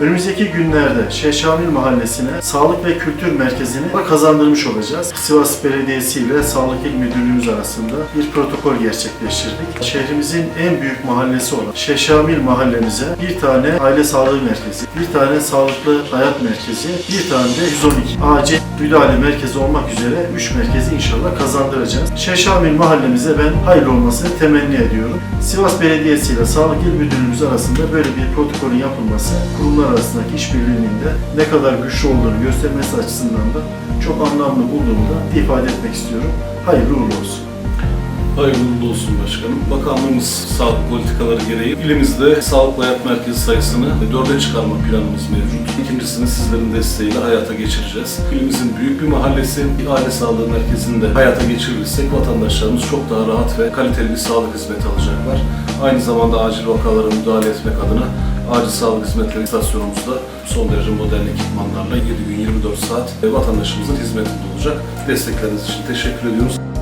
Önümüzdeki günlerde Şeyh Şamil Mahallesi'ne sağlık ve kültür merkezini kazandırmış olacağız. Sivas Belediyesi ile Sağlık İl Müdürlüğümüz arasında bir protokol gerçekleştirdik. Şehrimizin en büyük mahallesi olan Şeyh Şamil Mahallemize bir tane aile sağlığı merkezi, bir tane sağlıklı hayat merkezi, bir tane de 112 acil müdahale merkezi olmak üzere 3 merkezi inşallah kazandıracağız. Şeyh Şamil mahallemize ben hayırlı olmasını temenni ediyorum. Sivas Belediyesi ile Sağlık İl Müdürlüğümüz arasında böyle bir protokolün yapılması kurumlar arasındaki işbirliğinin de ne kadar güçlü olduğunu göstermesi açısından da çok anlamlı bulduğumu da ifade etmek istiyorum. Hayırlı uğurlu olsun. Hayırlı olsun başkanım. Bakanlığımız sağlık politikaları gereği ilimizde sağlık hayat merkezi sayısını dörde çıkarma planımız mevcut. İkincisini sizlerin desteğiyle hayata geçireceğiz. İlimizin büyük bir mahallesi, bir aile sağlığı merkezinde hayata geçirirsek vatandaşlarımız çok daha rahat ve kaliteli bir sağlık hizmeti alacaklar. Aynı zamanda acil vakalara müdahale etmek adına acil sağlık hizmetleri istasyonumuzda son derece modern ekipmanlarla 7 gün 24 saat vatandaşımızın hizmetinde olacak. Destekleriniz için teşekkür ediyoruz.